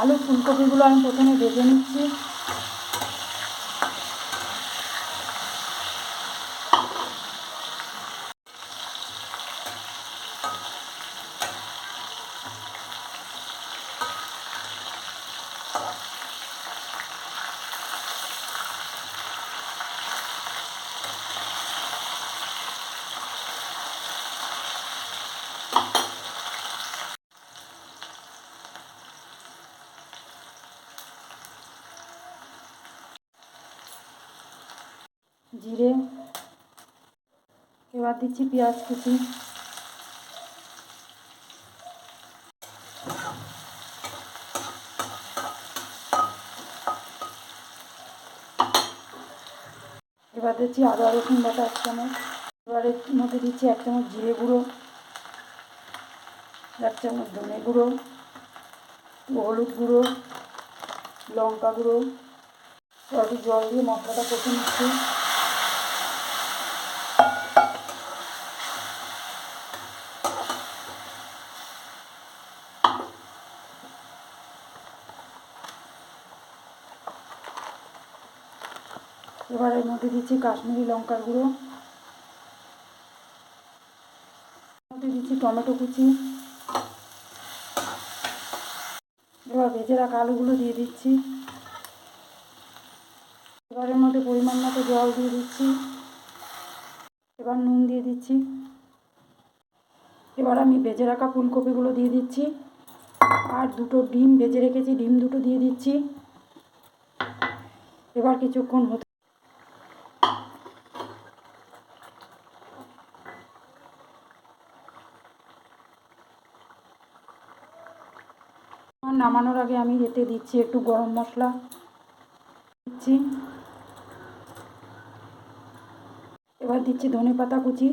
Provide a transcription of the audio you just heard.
আলু ফুলকপিগুলো আমি প্রথমে ভেজে নিচ্ছি। জিরে, এবার দিচ্ছি পেঁয়াজ কুচি। এবার দিচ্ছি আদা, রসুন বাটা এক চামচ। এবার এর মধ্যে দিচ্ছি এক চামচ জিরে গুঁড়ো, এক চামচ ধনে গুঁড়ো, হলুদ গুঁড়ো, লঙ্কা গুঁড়ো। জল দিয়ে মশলাটা কষে নিচ্ছি। এবার এর মধ্যে দিচ্ছি কাশ্মীরি লঙ্কার গুঁড়ো। মধ্যে দিচ্ছি টমেটো কুচি। এবার ভেজে রাখা আলুগুলো দিয়ে দিচ্ছি। এবার এর মধ্যে পরিমাণ মতো জল দিয়ে দিচ্ছি। এবার নুন দিয়ে দিচ্ছি। এবার আমি ভেজে রাখা ফুলকপিগুলো দিয়ে দিচ্ছি। আর দুটো ডিম ভেজে রেখেছি, ডিম দুটো দিয়ে দিচ্ছি। এবার কিছুক্ষণ হতে নামানোর আগে আমি এতে দিচ্ছি একটু গরম মশলা। দিচ্ছি। এবার দিচ্ছি ধনে পাতা কুচি।